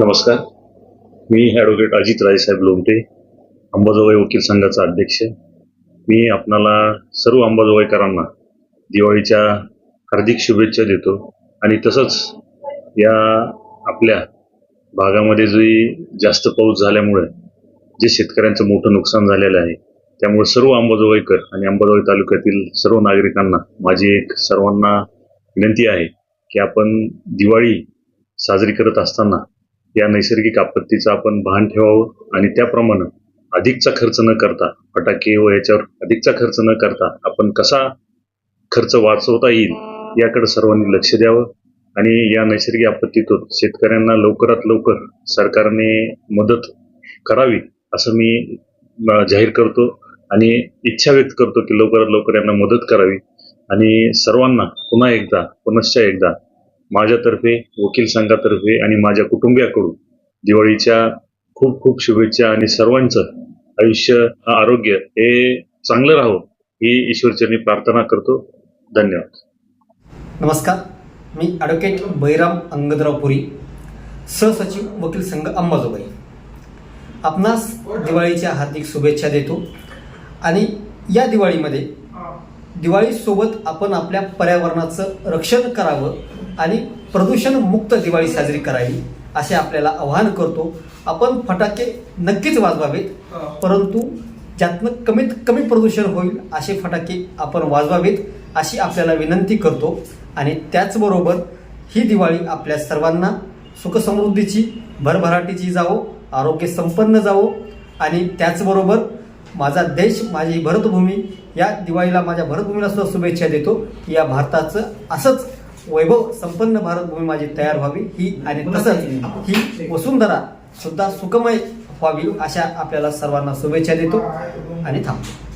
नमस्कार. मी ॲडव्होकेट अजित राजेसाहेब लोमटे अंबाजोगाई वकील संघाचा अध्यक्ष. मी आपणाला सर्व अंबाजोगाईकरांना दिवाळीच्या हार्दिक शुभेच्छा देतो. आणि तसंच या आपल्या भागामध्ये जी जास्त पाऊस झाल्यामुळे जे शेतकऱ्यांचं मोठं नुकसान झालेलं आहे त्यामुळे सर्व अंबाजोगाईकर आणि अंबाजोगाई तालुक्यातील सर्व नागरिकांना माझी एक सर्वांना विनंती आहे की आपण दिवाळी साजरी करत असताना या नैसर्गिक आपत्तीचं आपण भान ठेवावं आणि त्याप्रमाणे अधिकचा खर्च न करता फटाके व याच्यावर अधिकचा खर्च न करता आपण कसा खर्च वाचवता येईल याकडे सर्वांनी लक्ष द्यावं आणि या नैसर्गिक आपत्तीतून शेतकऱ्यांना लवकरात लवकर सरकारने मदत करावी असं मी जाहीर करतो आणि इच्छा व्यक्त करतो की लवकरात लवकर यांना मदत करावी. आणि सर्वांना पुन्हा एकदा पुनश्च एकदा माझ्यातर्फे वकील संघातर्फे आणि माझ्या कुटुंबियाकडून दिवाळीच्या खूप खूप शुभेच्छा आणि सर्वांचं आयुष्य आरोग्य हे चांगलं राहो ही ईश्वरचरणी प्रार्थना करतो. धन्यवाद. नमस्कार. मी ॲडव्होकेट बैराम अंगदराव पुरी सहसचिव वकील संघ अंबाजोबाई आपणास दिवाळीच्या हार्दिक शुभेच्छा देतो आणि या दिवाळीमध्ये दिवाळीसोबत आपण आपल्या पर्यावरणाचं रक्षण करावं आणि प्रदूषणमुक्त दिवाळी साजरी करावी असे आपल्याला आवाहन करतो. आपण फटाके नक्कीच वाजवावेत परंतु ज्यातनं कमीत कमी प्रदूषण होईल असे फटाके आपण वाजवावेत अशी आपल्याला विनंती करतो. आणि त्याचबरोबर ही दिवाळी आपल्या सर्वांना सुखसमृद्धीची भरभराटीची जावो आरोग्य संपन्न जावो. आणि त्याचबरोबर माझा देश माझी भरतभूमी या दिवाळीला माझ्या भरतभूमीला सुद्धा शुभेच्छा देतो. की या भारताचं असंच वैभव संपन्न भारतभूमी माझी तयार व्हावी. ही आणि तसंच ही वसुंधरा सुद्धा सुखमय व्हावी अशा आपल्याला सर्वांना शुभेच्छा देतो. आणि थांबतो.